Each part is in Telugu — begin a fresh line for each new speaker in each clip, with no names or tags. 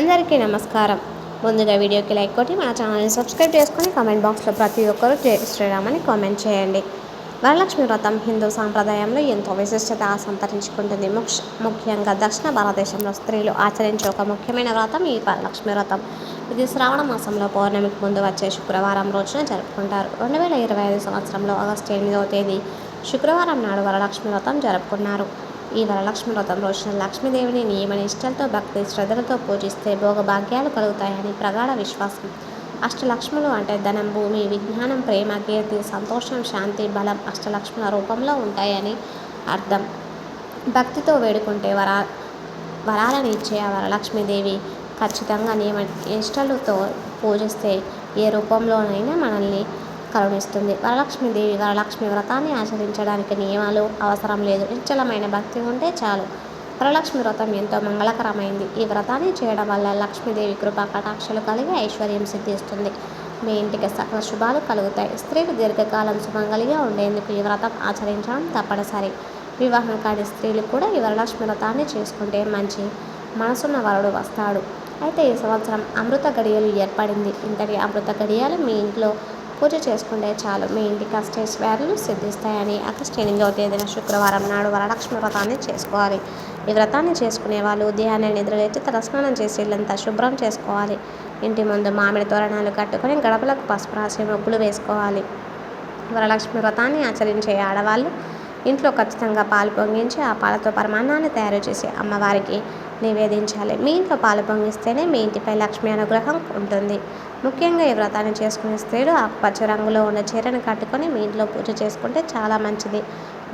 అందరికీ నమస్కారం. ముందుగా వీడియోకి లైక్ కొట్టి మన ఛానల్ని సబ్స్క్రైబ్ చేసుకొని కామెంట్ బాక్స్లో ప్రతి ఒక్కరూ జై అని కామెంట్ చేయండి. వరలక్ష్మి వ్రతం హిందూ సాంప్రదాయంలో ఎంతో విశిష్టత సంతరించుకుంటుంది. ముఖ్య ముఖ్యంగా దక్షిణ భారతదేశంలో స్త్రీలు ఆచరించే ఒక ముఖ్యమైన వ్రతం ఈ వరలక్ష్మి వ్రతం. ఇది శ్రావణ మాసంలో పౌర్ణమికి ముందు వచ్చే శుక్రవారం రోజున జరుపుకుంటారు. రెండు వేల ఇరవై ఐదు సంవత్సరంలో ఆగస్టు ఎనిమిదవ తేదీ శుక్రవారం నాడు వరలక్ష్మి వ్రతం జరుపుకున్నారు. ఈ వరలక్ష్మి వ్రతం రోజున లక్ష్మీదేవిని నియమ నిష్టలతో భక్తి శ్రద్ధలతో పూజిస్తే భోగభాగ్యాలు కలుగుతాయని ప్రగాఢ విశ్వాసం. అష్టలక్ష్ములు అంటే ధనం భూమి విజ్ఞానం ప్రేమ కీర్తి సంతోషం శాంతి బలం అష్టలక్ష్ముల రూపంలో ఉంటాయని అర్థం. భక్తితో వేడుకుంటే వరా వరాలను ఇచ్చే ఆ వరలక్ష్మీదేవి ఖచ్చితంగా నియమ నిష్టలతో పూజిస్తే ఏ రూపంలోనైనా మనల్ని కరుణిస్తుంది. వరలక్ష్మీదేవి వరలక్ష్మి వ్రతాన్ని ఆచరించడానికి నియమాలు అవసరం లేదు. నిశ్చలమైన భక్తి ఉంటే చాలు. వరలక్ష్మి వ్రతం ఎంతో మంగళకరమైంది. ఈ వ్రతాన్ని చేయడం వల్ల లక్ష్మీదేవి కృపా కటాక్షలు కలిగి ఐశ్వర్యం సిద్ధిస్తుంది. మీ ఇంటికి సకల శుభాలు కలుగుతాయి. స్త్రీలు దీర్ఘకాలం సుమంగలిగా ఉండేందుకు ఈ వ్రతం ఆచరించడం తప్పనిసరి. వివాహం కాని స్త్రీలు కూడా ఈ వరలక్ష్మి వ్రతాన్ని చేసుకుంటే మంచి మనసున్న వరుడు వస్తాడు. అయితే ఈ సంవత్సరం అమృత గడియలు ఏర్పడింది. ఇంతటి అమృత గడియలు మీ ఇంట్లో పూజ చేసుకుంటే చాలు. మీ ఇంటికి అష్టైశ్వర్యాలు సిద్ధిస్తాయని ఆగస్టు తేదీన శుక్రవారం నాడు వరలక్ష్మి వ్రతాన్ని చేసుకోవాలి. ఈ వ్రతాన్ని చేసుకునే వాళ్ళు ఉదయాన్నే నిద్రలేచి తలస్నానం చేసి ఇల్లంతా శుభ్రం చేసుకోవాలి. ఇంటి ముందు మామిడి తోరణాలు కట్టుకొని గడపలకు పసుపు రాసి ముగ్గులు వేసుకోవాలి. వరలక్ష్మి వ్రతాన్ని ఆచరించే ఆడవాళ్ళు ఇంట్లో ఖచ్చితంగా పాలు పొంగించి ఆ పాలతో పరమాన్నాన్ని తయారు చేసి అమ్మవారికి నివేదించాలి. మీ ఇంట్లో పాలు పొంగిస్తేనే మీ ఇంటిపై లక్ష్మి అనుగ్రహం ఉంటుంది. ముఖ్యంగా ఈ వ్రతాన్ని చేసుకునే స్త్రీలు ఆకుపచ్చ రంగులో ఉన్న చీరను కట్టుకొని మీ ఇంట్లో పూజ చేసుకుంటే చాలా మంచిది.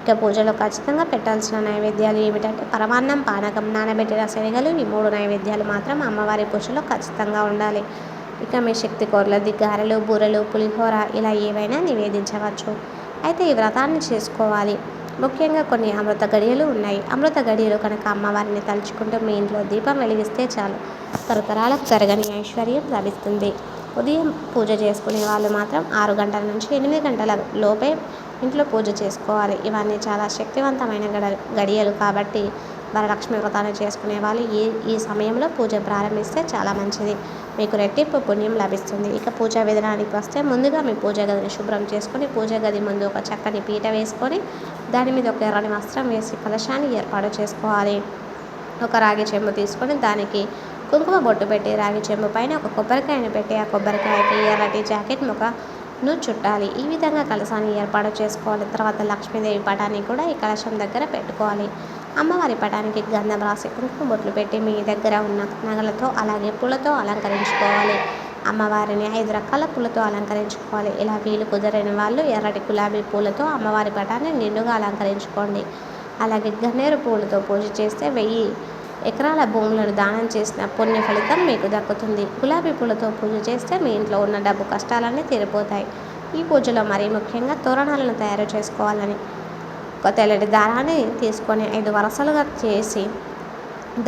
ఇక పూజలో ఖచ్చితంగా పెట్టాల్సిన నైవేద్యాలు ఏమిటంటే పరమాన్నం పానకం నానబెట్టిన శనగలు ఈ మూడు నైవేద్యాలు మాత్రం అమ్మవారి పూజలో ఖచ్చితంగా ఉండాలి. ఇక మీ శక్తి కోర్లది గారెలు బూరెలు పులిహోర ఇలా ఏవైనా నివేదించవచ్చు. అయితే ఈ వ్రతాన్ని చేసుకోవాలి. ముఖ్యంగా కొన్ని అమృత గడియలు ఉన్నాయి. అమృత గడియలు కనుక అమ్మవారిని తలుచుకుంటూ మీ ఇంట్లో దీపం వెలిగిస్తే చాలు. తరతరాలకు జరగని ఐశ్వర్యం లభిస్తుంది. ఉదయం పూజ చేసుకునే వాళ్ళు మాత్రం ఆరు గంటల నుంచి ఎనిమిది గంటల లోపే ఇంట్లో పూజ చేసుకోవాలి. ఇవన్నీ చాలా శక్తివంతమైన గడ గడియలు కాబట్టి వరలక్ష్మి వ్రతాన్ని చేసుకునే వాళ్ళు ఈ ఈ సమయంలో పూజ ప్రారంభిస్తే చాలా మంచిది. మీకు రెట్టింపు పుణ్యం లభిస్తుంది. ఇక పూజా విధానానికి వస్తే ముందుగా మీ పూజ గదిని శుభ్రం చేసుకొని పూజ గది ముందు ఒక చక్కని పీట వేసుకొని దాని మీద ఒక ఎర్రని వస్త్రం వేసి కలశాన్ని ఏర్పాటు చేసుకోవాలి. ఒక రాగి చెంబు తీసుకొని దానికి కుంకుమ బొట్టు పెట్టి రాగి చెంబు పైన ఒక కొబ్బరికాయను పెట్టి ఆ కొబ్బరికాయకి ఎర్రటి జాకెట్ ముఖను చుట్టాలి. ఈ విధంగా కలశాన్ని ఏర్పాటు చేసుకోవాలి. తర్వాత లక్ష్మీదేవి పటాన్ని కూడా ఈ కలశం దగ్గర పెట్టుకోవాలి. అమ్మవారి పటానికి గంధం రాసి కుంకుమ బొట్లు పెట్టి మీ దగ్గర ఉన్న నగలతో అలాగే పూలతో అలంకరించుకోవాలి. అమ్మవారిని ఐదు రకాల పూలతో అలంకరించుకోవాలి. ఇలా వీలు కుదరని వాళ్ళు ఎర్రటి గులాబీ పూలతో అమ్మవారి పటాన్ని నిండుగా అలంకరించుకోండి. అలాగే గన్నేరు పూలతో పూజ చేస్తే వెయ్యి ఎకరాల భూములను దానం చేసిన పుణ్య ఫలితం మీకు దక్కుతుంది. గులాబీ పూలతో పూజ చేస్తే మీ ఇంట్లో ఉన్న డబ్బు కష్టాలన్నీ తీరిపోతాయి. ఈ పూజలో మరీ ముఖ్యంగా తోరణాలను తయారు చేసుకోవాలని ఒక తెల్లటి దారాన్ని తీసుకొని ఐదు వరసలుగా చేసి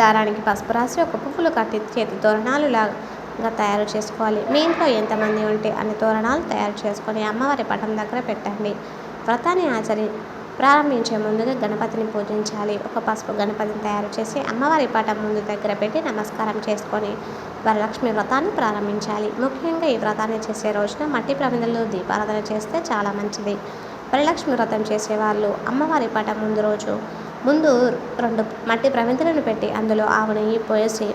దారానికి పసుపు రాసి ఒక పువ్వులు కట్టి చేతి తోరణాలు లాగా తయారు చేసుకోవాలి. మీ ఇంట్లో ఎంతమంది ఉంటే అన్ని తోరణాలు తయారు చేసుకొని అమ్మవారి పటం దగ్గర పెట్టండి. వ్రతాన్ని ఆచరి ప్రారంభించే ముందుగా గణపతిని పూజించాలి. ఒక పసుపు గణపతిని తయారు చేసి అమ్మవారి పటం ముందు దగ్గర పెట్టి నమస్కారం చేసుకొని వరలక్ష్మి వ్రతాన్ని ప్రారంభించాలి. ముఖ్యంగా ఈ వ్రతాన్ని చేసే రోజున మట్టి ప్రమిదలు దీపారాధన చేస్తే చాలా మంచిది. వరలక్ష్మి వ్రతం చేసేవాళ్ళు అమ్మవారి పట ముందు రోజు. ముందు రెండు మట్టి ప్రమిదలను పెట్టి అందులో ఆవు నెయ్యి పోసి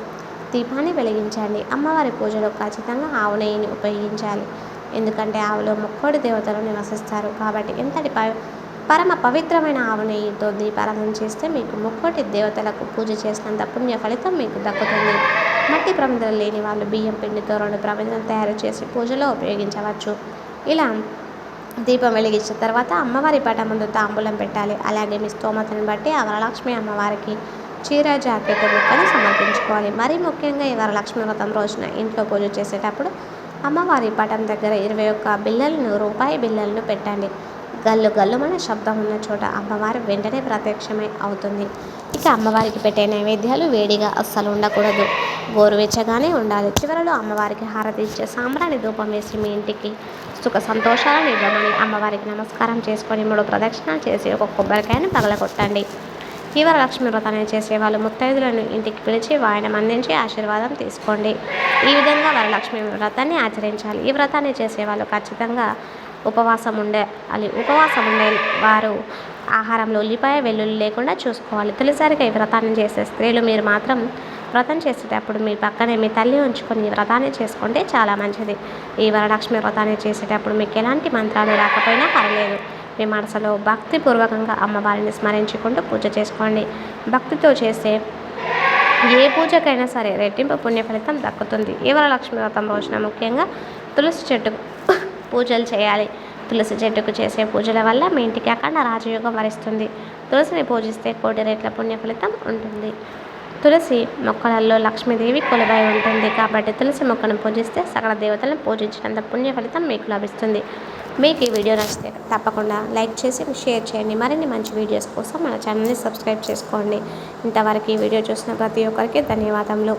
దీపాన్ని వెలిగించండి. అమ్మవారి పూజలో ఖచ్చితంగా ఆవు నెయ్యిని ఉపయోగించాలి. ఎందుకంటే ఆవులో ముక్కోడి దేవతలు నివసిస్తారు. కాబట్టి ఎంతటి ప పరమ పవిత్రమైన ఆవు నెయ్యితో దీపారాధన చేస్తే మీకు ముక్కోటి దేవతలకు పూజ చేసినంత పుణ్య ఫలితం మీకు దక్కుతుంది. మట్టి ప్రమిదలు లేని వాళ్ళు బియ్యం పిండితో రెండు ప్రమిదలను తయారు చేసి పూజలో ఉపయోగించవచ్చు. ఇలా దీపం వెలిగించిన తర్వాత అమ్మవారి పట ముందు తాంబూలం పెట్టాలి. అలాగే మీ స్తోమతను బట్టి ఆ వరలక్ష్మి అమ్మవారికి చీర జాకెట్ బుక్కను సమర్పించుకోవాలి. మరీ ముఖ్యంగా ఈ వరలక్ష్మి వ్రతం రోజున ఇంట్లో పూజ చేసేటప్పుడు అమ్మవారి పటం దగ్గర ఇరవై ఒక్క బిల్లలను రూపాయి బిళ్ళలను పెట్టండి. గల్లు గల్లుమనే శబ్దం ఉన్న చోట అమ్మవారు వెంటనే ప్రత్యక్షమై అవుతుంది. ఇక అమ్మవారికి పెట్టే నైవేద్యాలు వేడిగా అస్సలు ఉండకూడదు. గోరువెచ్చగానే ఉండాలి. చివరలో అమ్మవారికి హారతి ఇచ్చే సాంబ్రాణి ధూపం వేసి మీ ఇంటికి సుఖ సంతోషాలను ఇవ్వమని అమ్మవారికి నమస్కారం చేసుకొని మూడు ప్రదక్షిణాలు చేసి ఒక కొబ్బరికాయను పగలగొట్టండి ఈ వరలక్ష్మి వ్రతాన్ని చేసే వాళ్ళు ముత్తైదులను ఇంటికి పిలిచి వాయనం అందించి ఆశీర్వాదం తీసుకోండి. ఈ విధంగా వరలక్ష్మి వ్రతాన్ని ఆచరించాలి. ఈ వ్రతాన్ని చేసే వాళ్ళు ఖచ్చితంగా ఉపవాసం ఉండే అది ఉపవాసం ఉండే వారు ఆహారంలో ఉల్లిపాయ వెల్లుల్లి లేకుండా చూసుకోవాలి. తొలిసారిగా ఈ వ్రతాన్ని చేసే స్త్రీలు మీరు మాత్రం వ్రతం చేసేటప్పుడు మీ పక్కనే మీ తల్లి ఉంచుకొని వ్రతాన్ని చేసుకుంటే చాలా మంచిది. ఈ వరలక్ష్మి వ్రతాన్ని చేసేటప్పుడు మీకు ఎలాంటి మంత్రాలు రాకపోయినా పర్లేదు మీ మనసులో భక్తిపూర్వకంగా అమ్మవారిని స్మరించుకుంటూ పూజ చేసుకోండి. భక్తితో చేసే ఏ పూజకైనా సరే రెట్టింపు పుణ్య ఫలితం దక్కుతుంది. ఈ వరలక్ష్మి వ్రతం రోజున ముఖ్యంగా తులసి చెట్టుకు పూజలు చేయాలి. తులసి చెట్టుకు చేసే పూజల వల్ల మీ ఇంటికి అక్కడ రాజయోగం వరిస్తుంది. తులసిని పూజిస్తే కోటి రెట్ల పుణ్య ఫలితం ఉంటుంది. తులసి మొక్కలలో లక్ష్మీదేవి కొలువై ఉంటుంది. కాబట్టి తులసి మొక్కను పూజిస్తే సకల దేవతలను పూజించినంత పుణ్య ఫలితం మీకు లభిస్తుంది. మీకు ఈ వీడియో నచ్చితే తప్పకుండా లైక్ చేసి షేర్ చేయండి. మరిన్ని మంచి వీడియోస్ కోసం మన ఛానల్ని సబ్స్క్రైబ్ చేసుకోండి. ఇంతవరకు ఈ వీడియో చూసిన ప్రతి ఒక్కరికి ధన్యవాదములు.